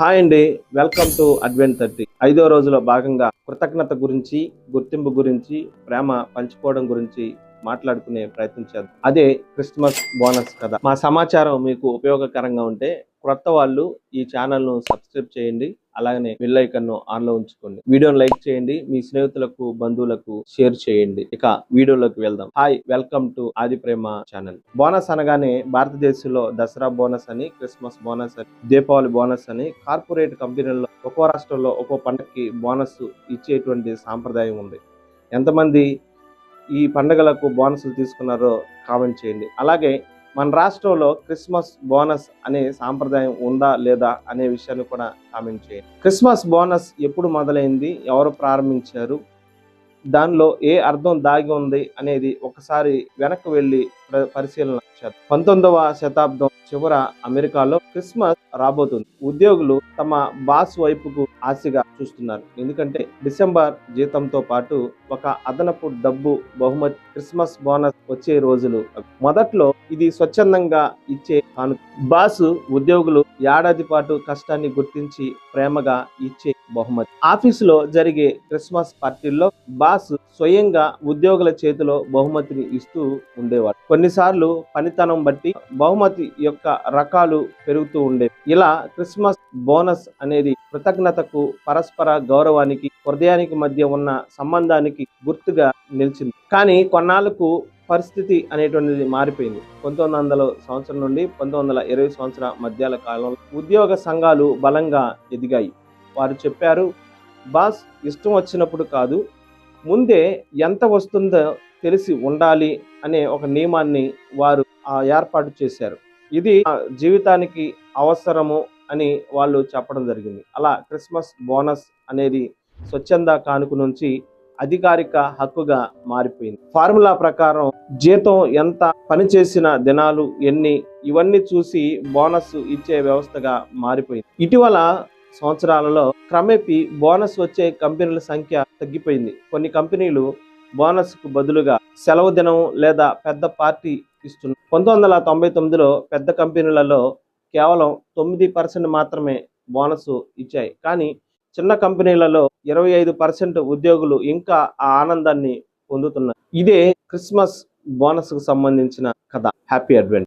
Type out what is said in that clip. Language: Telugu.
హాయ్ అండి వెల్కమ్ టు అడ్వెంట్ థర్టీ. ఐదో రోజులో భాగంగా కృతజ్ఞత గురించి గుర్తింపు గురించి ప్రేమ పంచుకోవడం గురించి మాట్లాడుకునే ప్రయత్నం చేద్దాం. అదే క్రిస్మస్ బోనస్ కదా. మా సమాచారం మీకు ఉపయోగకరంగా ఉంటే క్రొత్త వాళ్ళు ఈ ఛానల్ను సబ్స్క్రైబ్ చేయండి. అలాగనే బెల్ ఐకన్ను ఆన్లో ఉంచుకోండి. వీడియోని లైక్ చేయండి మీ స్నేహితులకు బంధువులకు షేర్ చేయండి. ఇక వీడియోలోకి వెళ్దాం. హాయ్ వెల్కమ్ టు ఆది ప్రేమ ఛానల్. బోనస్ అనగానే భారతదేశంలో దసరా బోనస్ అని క్రిస్మస్ బోనస్ అని దీపావళి బోనస్ అని కార్పొరేట్ కంపెనీల్లో ఒక్కో రాష్ట్రంలో ఒక్కో పండుగకి బోనస్ ఇచ్చేటువంటి సాంప్రదాయం ఉంది. ఎంతమంది ఈ పండుగలకు బోనస్లు తీసుకున్నారో కామెంట్ చేయండి. అలాగే మన రాష్ట్రంలో క్రిస్మస్ బోనస్ అనే సాంప్రదాయం ఉందా లేదా అనే విషయాన్ని కూడా కామెంట్ చేయండి. క్రిస్మస్ బోనస్ ఎప్పుడు మొదలైంది? ఎవరు ప్రారంభించారు? దానిలో ఏ అర్థం దాగి ఉంది అనేది ఒకసారి వెనక్కి వెళ్ళి పరిశీలన పంతొమ్మిదవ శతాబ్దం చివర అమెరికాలో క్రిస్మస్ రాబోతుంది. ఉద్యోగులు తమ బాస్ వైపుకు ఆశగా చూస్తున్నారు. ఎందుకంటే డిసెంబర్ జీతంతో పాటు ఒక అదనపు డబ్బు బహుమతి క్రిస్మస్ బోనస్ వచ్చే రోజులు మొదట్లో ఇది స్వచ్ఛందంగా ఇచ్చే కానుక బాస్ ఉద్యోగులు ఏడాది పాటు కష్టాన్ని గుర్తించి ప్రేమగా ఇచ్చే బహుమతి. ఆఫీసులో జరిగే క్రిస్మస్ పార్టీల్లో బాస్ స్వయంగా ఉద్యోగుల చేతిలో బహుమతిని ఇస్తూ ఉండేవాడు. కొన్నిసార్లు పనితనం బట్టి బహుమతి యొక్క రకాలు పెరుగుతూ ఉండేవి ఇలా క్రిస్మస్ బోనస్ అనేది కృతజ్ఞతకు పరస్పర గౌరవానికి హృదయానికి మధ్య ఉన్న సంబంధానికి గుర్తుగా నిలిచింది. కానీ కొన్నాళ్ళకు పరిస్థితి అనేటువంటిది మారిపోయింది. పంతొమ్మిది వందల సంవత్సరం నుండి పంతొమ్మిది వందల ఇరవై సంవత్సరాల మధ్యాల కాలంలో ఉద్యోగ సంఘాలు బలంగా ఎదిగాయి. వారు చెప్పారు బాస్ ఇష్టం వచ్చినప్పుడు కాదు ముందే ఎంత వస్తుందో తెలిసి ఉండాలి అనే ఒక నియమాన్ని వారు ఆ ఏర్పాటు చేశారు. ఇది జీవితానికి అవసరము అని వాళ్ళు చెప్పడం జరిగింది. అలా క్రిస్మస్ బోనస్ అనేది స్వచ్ఛంద కానుక నుంచి అధికారిక హక్కుగా మారిపోయింది. ఫార్ములా ప్రకారం జీతం ఎంత పని చేసిన దినాలు ఎన్ని ఇవన్నీ చూసి బోనస్ ఇచ్చే వ్యవస్థగా మారిపోయింది. ఇటీవల సంవత్సరాలలో క్రమేపీ బోనస్ వచ్చే కంపెనీల సంఖ్య తగ్గిపోయింది. కొన్ని కంపెనీలు బోనస్కు బదులుగా సెలవు దినం లేదా పెద్ద పార్టీ ఇస్తున్నారు పంతొమ్మిది వందల తొంభై తొమ్మిదిలో పెద్ద కంపెనీలలో కేవలం తొమ్మిది పర్సెంట్ మాత్రమే బోనస్ ఇచ్చాయి. కానీ చిన్న కంపెనీలలో ఇరవై ఐదు పర్సెంట్ ఉద్యోగులు ఇంకా ఆ ఆనందాన్ని పొందుతున్నారు. ఇదే క్రిస్మస్ బోనస్కు సంబంధించిన కథ. Happy advent